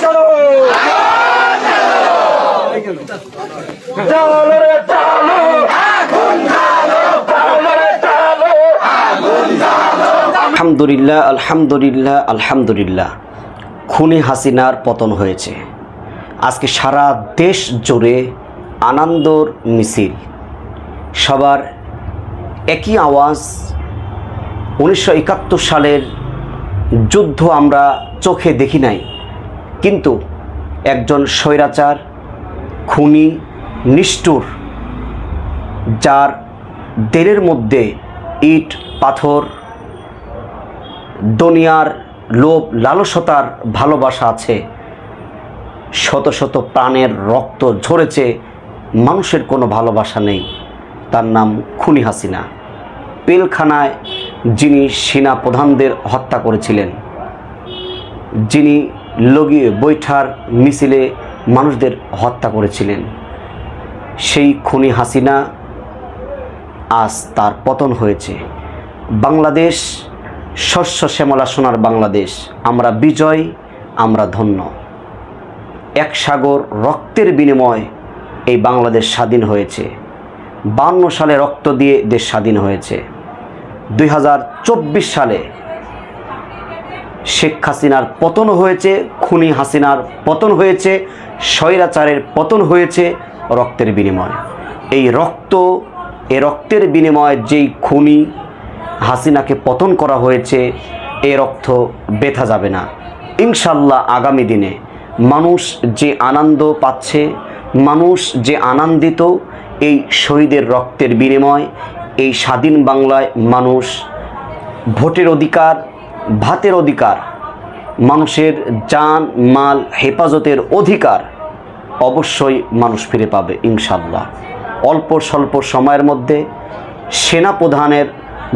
চালো আলহামদুলিল্লাহ আলহামদুলিল্লাহ আলহামদুলিল্লাহ। খুনি হাসিনার পতন হয়েছে। আজকে সারা দেশ জুড়ে আনন্দর মিছিল। সবার একই আওয়াজ। উনিশশো একাত্তর সালের যুদ্ধ আমরা চোখে দেখি নাই। কিন্তু একজন স্বৈরাচার, খুনি, নিষ্ঠুর, যার দেহের মধ্যে ইট, পাথর, দুনিয়ার লোভ লালসতার ভালোবাসা আছে, শত শত প্রাণের রক্ত ঝরেছে, মানুষের কোনো ভালোবাসা নেই। তার নাম খুনি হাসিনা। পেলখানায় যিনি সেনা প্রধানদের হত্যা করেছিলেন, যিনি লগিয়ে বৈঠার মিছিলে মানুষদের হত্যা করেছিলেন, সেই খুনি হাসিনা আজ তার পতন হয়েছে। বাংলাদেশ, শস্য শ্যামলা সোনার বাংলাদেশ, আমরা বিজয়, আমরা ধন্য। এক সাগর রক্তের বিনিময় এই বাংলাদেশ স্বাধীন হয়েছে। বান্ন সালে রক্ত দিয়ে দেশ স্বাধীন হয়েছে। দুই হাজার চব্বিশ সালে শেখ হাসিনার পতন হয়েছে, খুনি হাসিনার পতন হয়েছে, স্বৈরাচারের পতন হয়েছে রক্তের বিনিময়। এই রক্ত, এ রক্তের বিনিময়ে যেই খুনি হাসিনাকে পতন করা হয়েছে, এ রক্ত বেথা যাবে না। ইনশাল্লাহ আগামী দিনে মানুষ যে আনন্দ পাচ্ছে, মানুষ যে আনন্দিত এই শহীদের রক্তের বিনিময়, এই স্বাধীন বাংলায় মানুষ ভোটের অধিকার, ভাতের অধিকার, মানুষের জান, মাল, হেফাজতের অধিকার অবশ্যই মানুষ ফিরে পাবে ইনশাল্লাহ অল্প স্বল্প সময়ের মধ্যে সেনা প্রধানের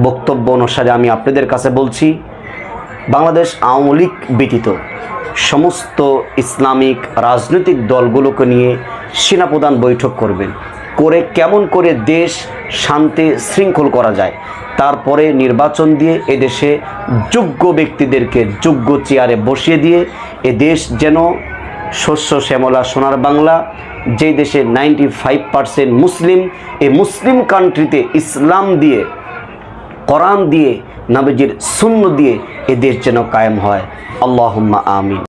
বক্তব্য অনুসারে আমি আপনাদের কাছে বলছি, বাংলাদেশ আওয়ামী লীগ ব্যতীত সমস্ত ইসলামিক রাজনৈতিক দলগুলোকে নিয়ে সেনাপ্রধান বৈঠক করবেন। করে কেমন করে দেশ শান্তি শৃঙ্খল করা যায়। তারপরে নির্বাচন দিয়ে এদেশে যোগ্য ব্যক্তিদেরকে যোগ্য চেয়ারে বসিয়ে দিয়ে এ দেশ যেন শস্য, শ্যামলা, সোনার বাংলা, যেই দেশে নাইনটি ফাইভ পার্সেন্ট মুসলিম এই মুসলিম কান্ট্রিতে ইসলাম দিয়ে, কোরআন দিয়ে, নবীজির শূন্য দিয়ে এ দেশ যেন কায়েম হয়। আল্লাহুম্মা আমিন।